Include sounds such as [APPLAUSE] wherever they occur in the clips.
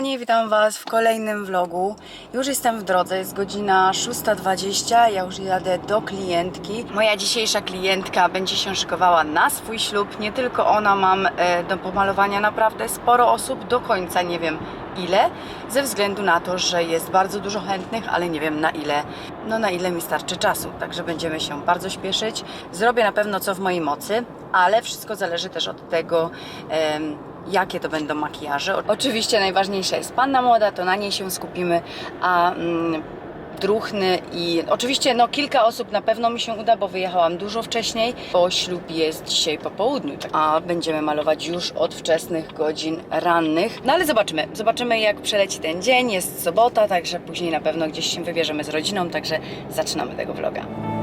kochani, witam Was w kolejnym vlogu. Już jestem w drodze, jest godzina 6.20, ja już jadę do klientki. Moja dzisiejsza klientka będzie się szykowała na swój ślub. Nie tylko ona, mam e, do pomalowania naprawdę sporo osób, do końca nie wiem ile, ze względu na to, że jest bardzo dużo chętnych, ale nie wiem na ile, no na ile mi starczy czasu, także będziemy się bardzo śpieszyć. Zrobię na pewno co w mojej mocy, ale wszystko zależy też od tego, jakie to będą makijaże. Oczywiście najważniejsza jest panna młoda, to na niej się skupimy, a mm, i oczywiście no kilka osób na pewno mi się uda, bo wyjechałam dużo wcześniej, bo ślub jest dzisiaj po południu, tak, a będziemy malować już od wczesnych godzin rannych. No ale zobaczymy, zobaczymy jak przeleci ten dzień, jest sobota, także później na pewno gdzieś się wybierzemy z rodziną, także zaczynamy tego vloga.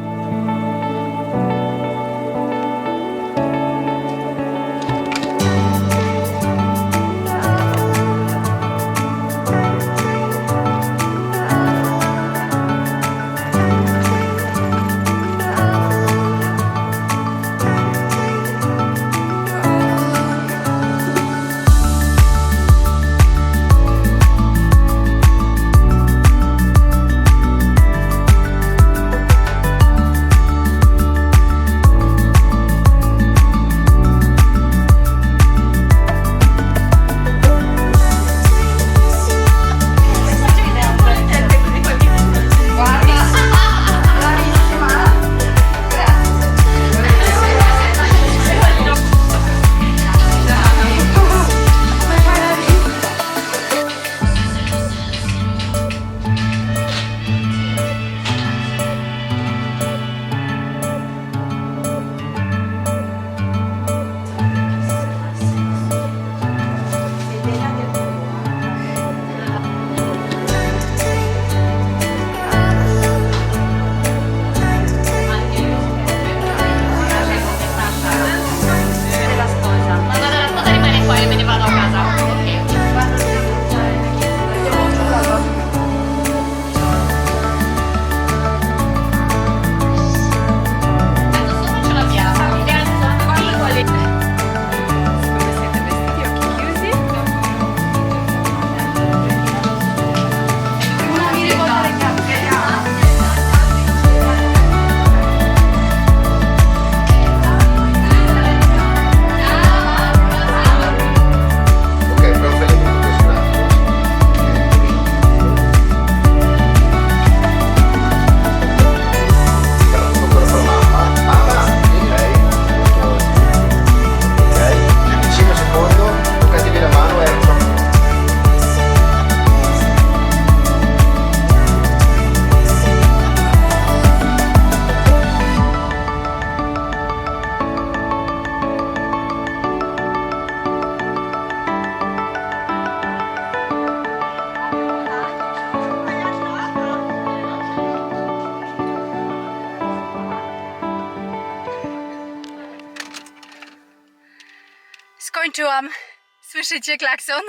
Słyszycie klakson?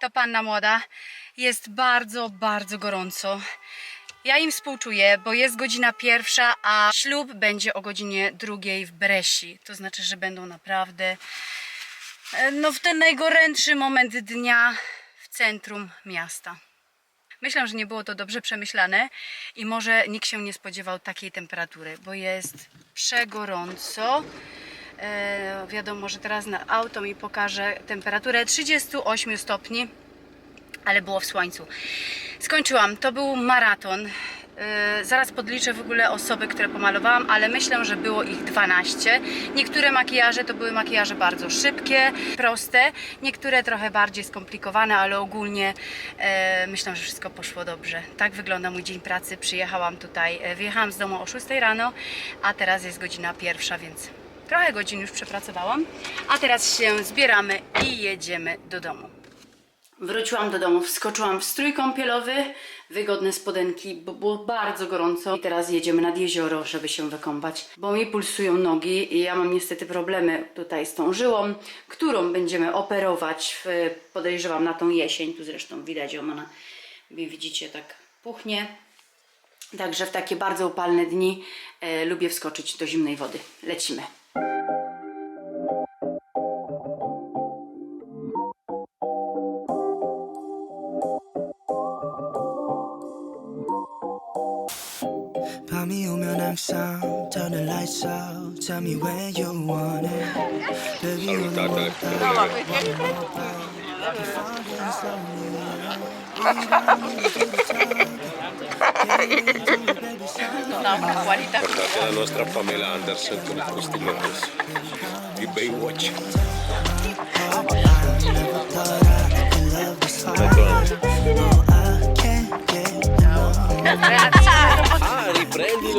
To panna młoda. Jest bardzo, bardzo gorąco. Ja im współczuję, bo jest godzina pierwsza, a ślub będzie o godzinie drugiej w Bresi. To znaczy, że będą naprawdę e, no, w ten najgorętszy moment dnia w centrum miasta. Myślę, że nie było to dobrze przemyślane i może nikt się nie spodziewał takiej temperatury, bo jest przegorąco. E, wiadomo, że teraz na auto mi pokaże temperaturę 38 stopni, ale było w słońcu. Skończyłam. To był maraton. E, zaraz podliczę w ogóle osoby, które pomalowałam, ale myślę, że było ich 12. Niektóre makijaże to były makijaże bardzo szybkie, proste, niektóre trochę bardziej skomplikowane, ale ogólnie e, myślę, że wszystko poszło dobrze. Tak wygląda mój dzień pracy. Przyjechałam tutaj, e, wyjechałam z domu o 6 rano, a teraz jest godzina pierwsza, więc trochę godzin już przepracowałam. A teraz się zbieramy i jedziemy do domu. Wróciłam do domu, wskoczyłam w strój kąpielowy, wygodne spodenki, bo było bardzo gorąco. I teraz jedziemy nad jezioro, żeby się wykąpać, bo mi pulsują nogi i ja mam niestety problemy tutaj z tą żyłą, którą będziemy operować, w, podejrzewam na tą jesień. Tu zresztą widać, ją ona, widzicie, tak puchnie. Także w takie bardzo upalne dni e, lubię wskoczyć do zimnej wody. Lecimy. 밤이 오면 항상 turn the lights out Tell me when you want it Baby you're the one Guardate la nostra Pamela Anderson con i questi globus. Di Baywatch. I can't get Ah,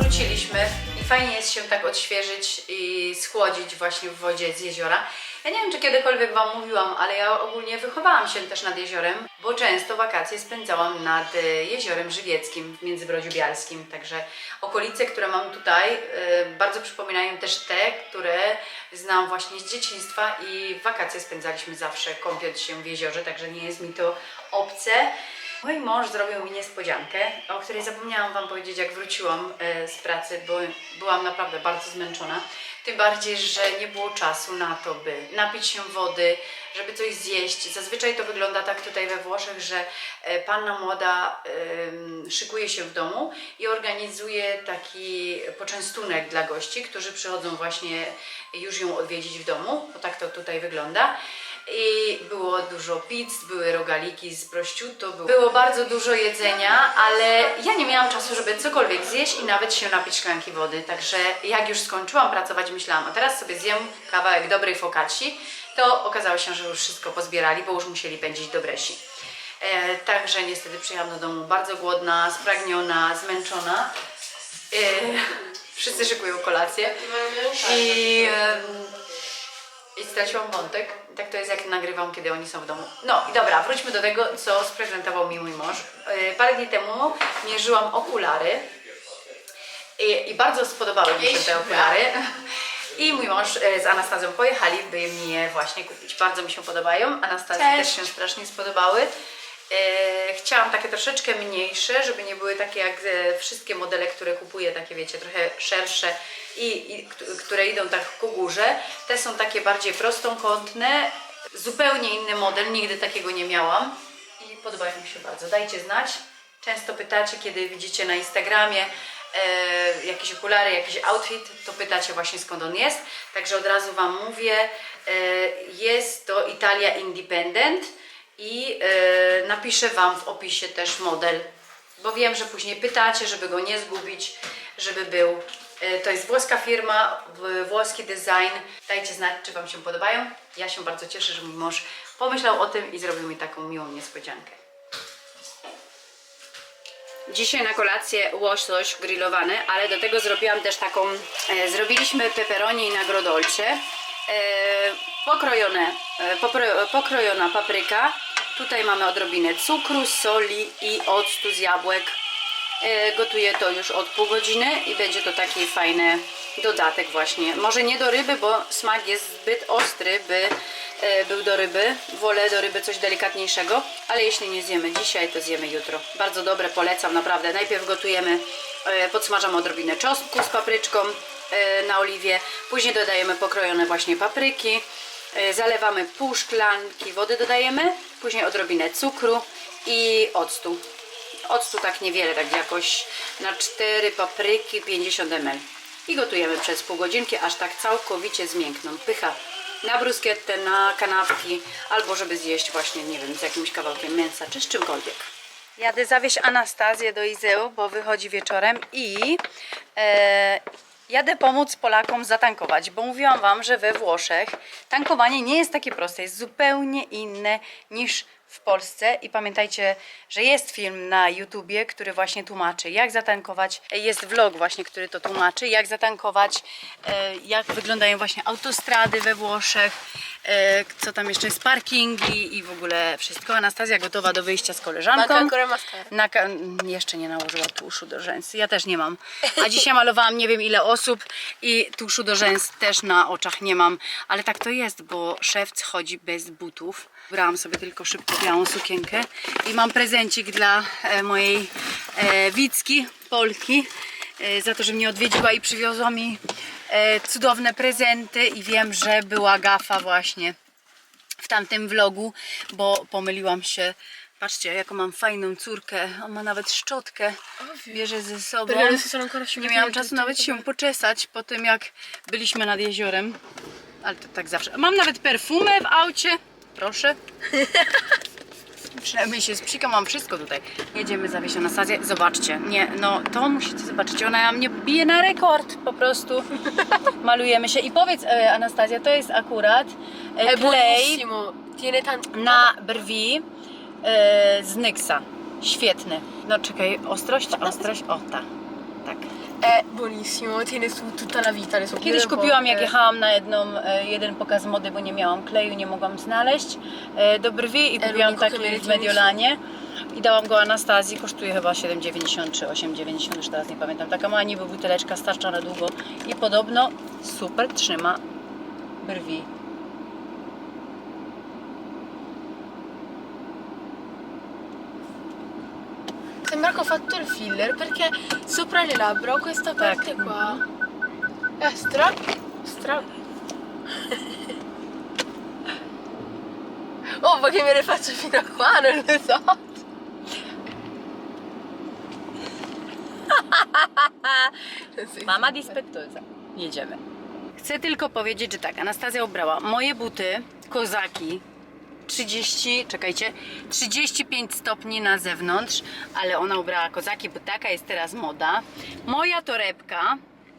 Wróciliśmy i fajnie jest się tak odświeżyć i schłodzić właśnie w wodzie z jeziora. Ja nie wiem, czy kiedykolwiek Wam mówiłam, ale ja ogólnie wychowałam się też nad jeziorem, bo często wakacje spędzałam nad e, jeziorem żywieckim w Międzybrodziu Bialskim. Także okolice, które mam tutaj, e, bardzo przypominają też te, które znam właśnie z dzieciństwa i wakacje spędzaliśmy zawsze kąpiąc się w jeziorze, także nie jest mi to obce. Mój mąż zrobił mi niespodziankę, o której zapomniałam Wam powiedzieć, jak wróciłam e, z pracy, bo byłam naprawdę bardzo zmęczona. Tym bardziej, że nie było czasu na to, by napić się wody, żeby coś zjeść. Zazwyczaj to wygląda tak tutaj we Włoszech, że e, panna młoda szykuje się w domu i organizuje taki poczęstunek dla gości, którzy przychodzą właśnie już ją odwiedzić w domu, bo tak to tutaj wygląda. I było dużo pizz, były rogaliki z prosciutto, było, było bardzo dużo jedzenia, ale ja nie miałam czasu, żeby cokolwiek zjeść i nawet się napić szklanki wody. Także jak już skończyłam pracować, myślałam, a teraz sobie zjem kawałek dobrej focacci, to okazało się, że już wszystko pozbierali, bo już musieli pędzić do Bresi. E, także niestety przyjechałam do domu bardzo głodna, spragniona, zmęczona. E, wszyscy szykują kolację. I, em, i straciłam wątek. Tak to jest jak nagrywam, kiedy oni są w domu. No i dobra, wróćmy do tego, co sprezentował mi mój mąż. Yy, Parę dni temu mierzyłam okulary i, i bardzo spodobały mi się te okulary. I mój mąż e, z Anastazją pojechali, by mi je właśnie kupić. Bardzo mi się podobają. Anastazji też się strasznie spodobały. E, chciałam takie troszeczkę mniejsze, żeby nie były takie jak e, wszystkie modele, które kupuję, takie wiecie, trochę szersze i, i kt- które idą tak ku górze. Te są takie bardziej prostokątne, zupełnie inny model, nigdy takiego nie miałam i podobają mi się bardzo. Dajcie znać. Często pytacie, kiedy widzicie na Instagramie e, jakieś okulary, jakiś outfit, to pytacie właśnie skąd on jest. Także od razu Wam mówię, e, jest to Italia Independent i e, napiszę Wam w opisie też model, bo wiem, że później pytacie, żeby go nie zgubić, żeby był. E, to jest włoska firma, włoski design. Dajcie znać, czy Wam się podobają. Ja się bardzo cieszę, że mój mąż pomyślał o tym i zrobił mi taką miłą niespodziankę. Dzisiaj na kolację łosoś grillowany, ale do tego zrobiłam też taką, e, zrobiliśmy pepperoni na grodolcie, e, pokrojone, e, pokrojona papryka, tutaj mamy odrobinę cukru, soli i octu z jabłek. E, gotuję to już od pół godziny i będzie to taki fajny dodatek właśnie. Może nie do ryby, bo smak jest zbyt ostry, by e, był do ryby. Wolę do ryby coś delikatniejszego, ale jeśli nie zjemy dzisiaj, to zjemy jutro. Bardzo dobre, polecam naprawdę. Najpierw gotujemy, e, podsmażamy odrobinę czosnku z papryczką na oliwie, później dodajemy pokrojone właśnie papryki, zalewamy pół szklanki wody dodajemy, później odrobinę cukru i octu. Octu tak niewiele, tak jakoś na 4 papryki 50 ml. I gotujemy przez pół godzinki, aż tak całkowicie zmiękną. Pycha na bruskietę, na kanapki, albo żeby zjeść właśnie, nie wiem, z jakimś kawałkiem mięsa, czy z czymkolwiek. Jadę zawieźć Anastazję do Izeu, bo wychodzi wieczorem i e, jadę pomóc Polakom zatankować, bo mówiłam Wam, że we Włoszech tankowanie nie jest takie proste, jest zupełnie inne niż w Polsce i pamiętajcie, że jest film na YouTubie, który właśnie tłumaczy jak zatankować, jest vlog właśnie, który to tłumaczy, jak zatankować, e, jak wyglądają właśnie autostrady we Włoszech, e, co tam jeszcze jest, parkingi i w ogóle wszystko. Anastazja gotowa do wyjścia z koleżanką. Na ka- jeszcze nie nałożyła tuszu do rzęs. Ja też nie mam. A dzisiaj malowałam nie wiem ile osób i tuszu do rzęs też na oczach nie mam. Ale tak to jest, bo szewc chodzi bez butów. Brałam sobie tylko szybko białą sukienkę i mam prezencik dla e, mojej e, Wicki, Polki, e, za to, że mnie odwiedziła i przywiozła mi cudowne prezenty i wiem, że była gafa właśnie w tamtym vlogu, bo pomyliłam się. Patrzcie, jaką mam fajną córkę. On ma nawet szczotkę. Bierze ze sobą. Nie miałam czasu nawet się poczesać po tym, jak byliśmy nad jeziorem. Ale to tak zawsze. Mam nawet perfumę w aucie. Proszę. [LAUGHS] Przynajmniej się spsikam, mam wszystko tutaj. Jedziemy zawieźć Anastazję. Zobaczcie, nie, no to musicie zobaczyć. Ona mnie bije na rekord po prostu. [LAUGHS] Malujemy się. I powiedz, e, Anastazja, to jest akurat e, klej na brwi e, z Nyxa. Świetny. No czekaj, ostrość, ostrość, o ta. Tak. È buonissimo. Tiene su tutta la vita. Kiedyś chiudo un po', kupiłam, jak eh. jechałam na jedną, e, jeden pokaz mody, bo nie miałam kleju, nie mogłam znaleźć e, do brwi i kupiłam l'unico che taki w Mediolanie i dałam go Anastazji, kosztuje chyba 7,90 czy 8,90, już teraz nie pamiętam. Taka mała niby buteleczka, starcza na długo i podobno super trzyma brwi. Fatto il filler perché sopra le labbra ho questa parte Ecco. qua. È stra. stra. oh, ma che me ne faccio fino a qua? Non lo so. [LAUGHS] Mama dispettosa. Jedziemy. Chcę tylko powiedzieć, że tak, Anastazja ubrała moje buty, kozaki, 30, czekajcie, 35 stopni na zewnątrz, ale ona ubrała kozaki, bo taka jest teraz moda. Moja torebka,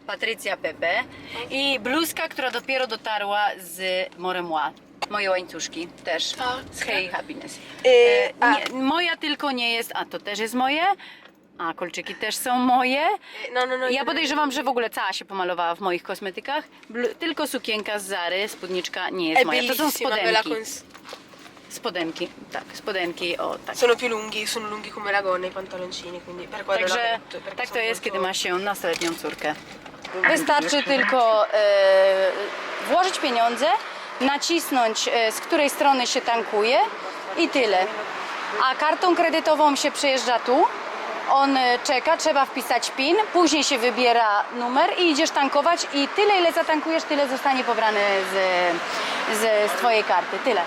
Patrycja Pepe i bluzka, która dopiero dotarła z Moremois. Moje łańcuszki też Tak. z Hey Happiness. Yy, E, nie, moja tylko nie jest, a to też jest moje. A kolczyki też są moje. No, no, no. Ja podejrzewam, że w ogóle cała się pomalowała w moich kosmetykach. Blu- tylko sukienka z Zary, spódniczka nie jest È moja. To są bellissima, spodenki. cons- Spodenki, tak, spodenki, o tak. Sono più lunghi, sono lunghi come la gonna i pantaloncini, quindi per quello l'ho Także tak to jest, kiedy ma się nastoletnią córkę. Wystarczy tylko e, włożyć pieniądze, nacisnąć e, z której strony się tankuje i tyle. A kartą kredytową się przejeżdża tu. On e, czeka, trzeba wpisać PIN, później się wybiera numer i idziesz tankować i tyle ile zatankujesz, tyle zostanie pobrane z, z, z twojej karty. Tyle.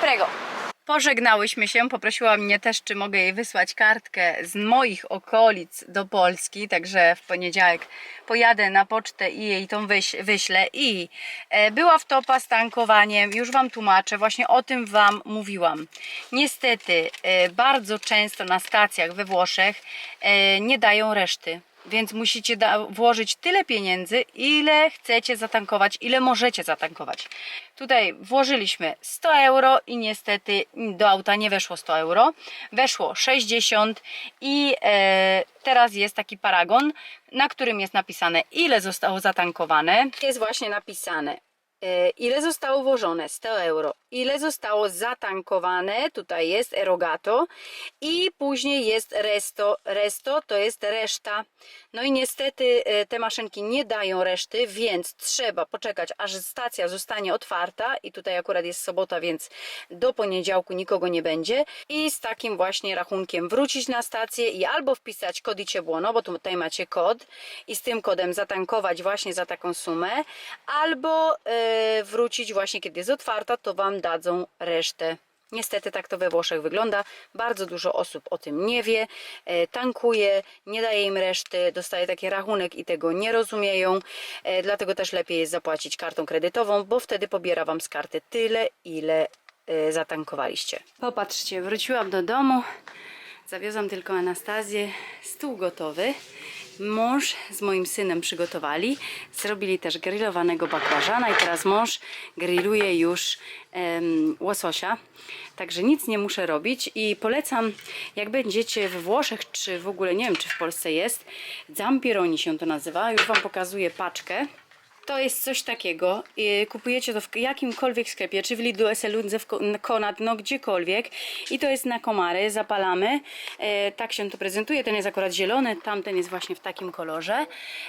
Prego. Pożegnałyśmy się, poprosiła mnie też, czy mogę jej wysłać kartkę z moich okolic do Polski, także w poniedziałek pojadę na pocztę i jej tą wyś, wyślę. I e, była wtopa z tankowaniem, już Wam tłumaczę, właśnie o tym Wam mówiłam. Niestety, e, bardzo często na stacjach we Włoszech e, nie dają reszty. Więc musicie włożyć tyle pieniędzy, ile chcecie zatankować, ile możecie zatankować. Tutaj włożyliśmy 100 euro i niestety do auta nie weszło 100 euro. Weszło 60 i e, teraz jest taki paragon, na którym jest napisane ile zostało zatankowane. Jest właśnie napisane e, ile zostało włożone 100 euro, ile zostało zatankowane, tutaj jest erogato i później jest resto, resto to jest reszta. No i niestety e, te maszynki nie dają reszty, więc trzeba poczekać aż stacja zostanie otwarta. I tutaj akurat jest sobota, więc do poniedziałku nikogo nie będzie. I z takim właśnie rachunkiem wrócić na stację i albo wpisać kodicie błono, bo tutaj macie kod. I z tym kodem zatankować właśnie za taką sumę, albo e, wrócić właśnie kiedy jest otwarta, to Wam dadzą resztę. Niestety tak to we Włoszech wygląda. Bardzo dużo osób o tym nie wie, e, tankuje, nie daje im reszty, dostaje taki rachunek i tego nie rozumieją. E, Dlatego też lepiej jest zapłacić kartą kredytową, bo wtedy pobiera Wam z karty tyle, ile e, zatankowaliście. Popatrzcie, wróciłam do domu, zawiozłam tylko Anastazję, stół gotowy Mąż z moim synem przygotowali. Zrobili też grillowanego bakłażana i teraz mąż grilluje już em, łososia. Także nic nie muszę robić i polecam, jak będziecie we Włoszech, czy w ogóle nie wiem, czy w Polsce jest, Zampironi się to nazywa. Już Wam pokazuję paczkę. To jest coś takiego. i Kupujecie to w jakimkolwiek sklepie, czy w Lidlu, Eselundze, w Ko- Konad, no gdziekolwiek. I to jest na komary. Zapalamy. E, tak się to prezentuje. Ten jest akurat zielony, tamten jest właśnie w takim kolorze.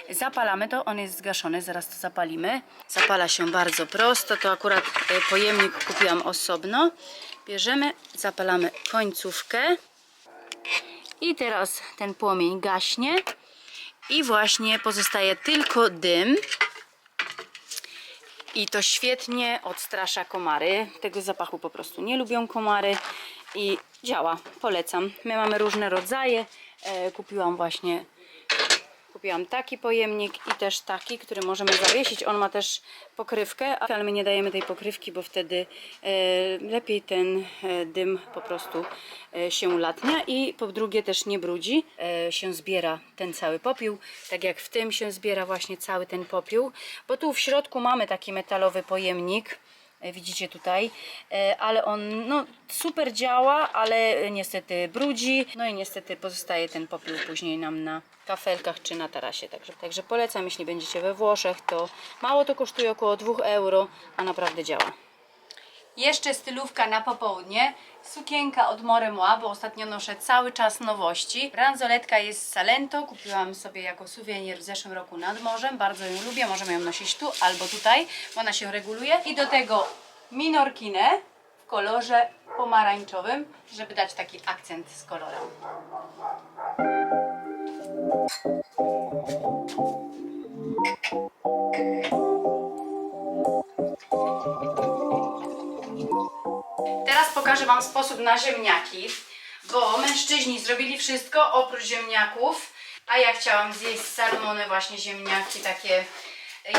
Zapalamy to, on jest zgaszony, zaraz to zapalimy. Zapala się bardzo prosto. To akurat e, pojemnik kupiłam osobno. Bierzemy, zapalamy końcówkę. I teraz ten płomień gaśnie. I właśnie pozostaje tylko dym. I to świetnie odstrasza komary. Tego zapachu po prostu nie lubią komary i działa. Polecam. My mamy różne rodzaje. E, kupiłam właśnie kupiłam taki pojemnik i też taki, który możemy zawiesić. On ma też pokrywkę, ale my nie dajemy tej pokrywki, bo wtedy e, lepiej ten e, dym po prostu e, się latnia i po drugie też nie brudzi. Się zbiera ten cały popiół, tak jak w tym się zbiera właśnie cały ten popiół, bo tu w środku mamy taki metalowy pojemnik. E, Widzicie tutaj, E, ale on no, super działa, ale niestety brudzi, no i niestety pozostaje ten popiół później nam na kafelkach czy na tarasie. Także, także polecam, jeśli będziecie we Włoszech, to mało to kosztuje około 2 euro, a naprawdę działa. Jeszcze stylówka na popołudnie. Sukienka od More Moi, bo ostatnio noszę cały czas nowości. Bransoletka jest z Salento. Kupiłam sobie jako suwenir w zeszłym roku nad morzem. Bardzo ją lubię. Możemy ją nosić tu albo tutaj, bo ona się reguluje. I do tego minorkinę w kolorze pomarańczowym, żeby dać taki akcent z kolorem. Teraz pokażę Wam sposób na ziemniaki, bo mężczyźni zrobili wszystko oprócz ziemniaków, a ja chciałam zjeść z salmony właśnie ziemniaki takie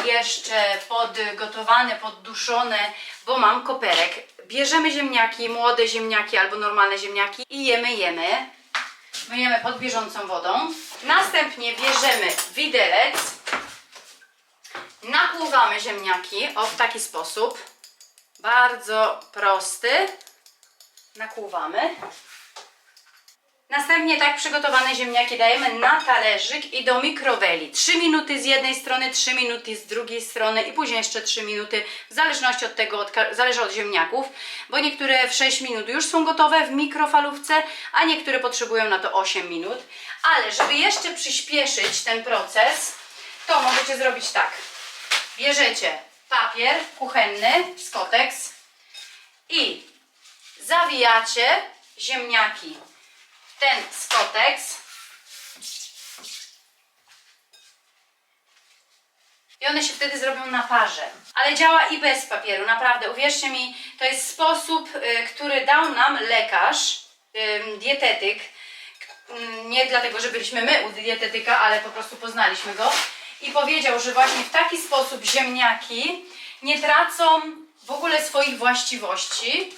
jeszcze podgotowane, podduszone, bo mam koperek. Bierzemy ziemniaki, młode ziemniaki albo normalne ziemniaki i jemy, jemy. Myjemy pod bieżącą wodą. Następnie bierzemy widelec, nakłuwamy ziemniaki o w taki sposób. Bardzo prosty. Nakłuwamy. Następnie tak przygotowane ziemniaki dajemy na talerzyk i do mikroweli. 3 minuty z jednej strony, 3 minuty z drugiej strony i później jeszcze 3 minuty, w zależności od tego, od, zależy od ziemniaków, bo niektóre w 6 minut już są gotowe w mikrofalówce, a niektóre potrzebują na to 8 minut. Ale żeby jeszcze przyspieszyć ten proces, to możecie zrobić tak. Bierzecie papier kuchenny, skotex i zawijacie ziemniaki w ten skotex i one się wtedy zrobią na parze. Ale działa i bez papieru, naprawdę. Uwierzcie mi, to jest sposób, y, który dał nam lekarz, dietetyk. Nie dlatego, że byliśmy my u dietetyka, ale po prostu poznaliśmy go. I powiedział, że właśnie w taki sposób ziemniaki nie tracą w ogóle swoich właściwości,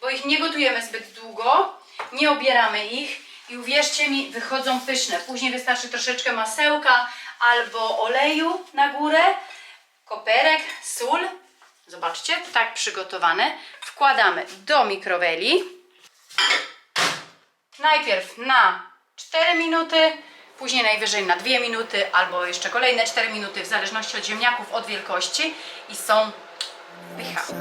bo ich nie gotujemy zbyt długo, nie obieramy ich i uwierzcie mi, wychodzą pyszne. Później wystarczy troszeczkę masełka albo oleju na górę, koperek, sól. Zobaczcie, tak przygotowane. Wkładamy do mikroweli. Najpierw na 4 minuty, później najwyżej na 2 minuty, albo jeszcze kolejne 4 minuty, w zależności od ziemniaków, od wielkości. I są pycha.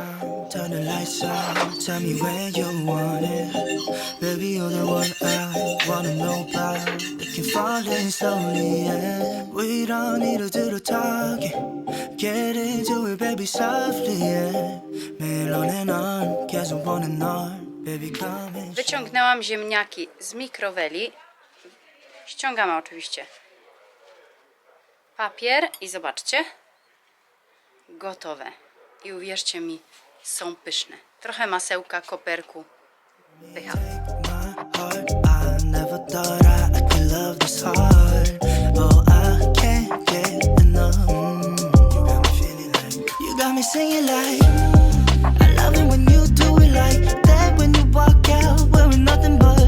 Wyciągnęłam ziemniaki z mikroweli. Ściągamy oczywiście papier i zobaczcie. Gotowe. I uwierzcie mi, są pyszne. Trochę masełka, koperku. Pycha. Oh, singing like I love it when you do it like that. When you walk out wearing nothing but.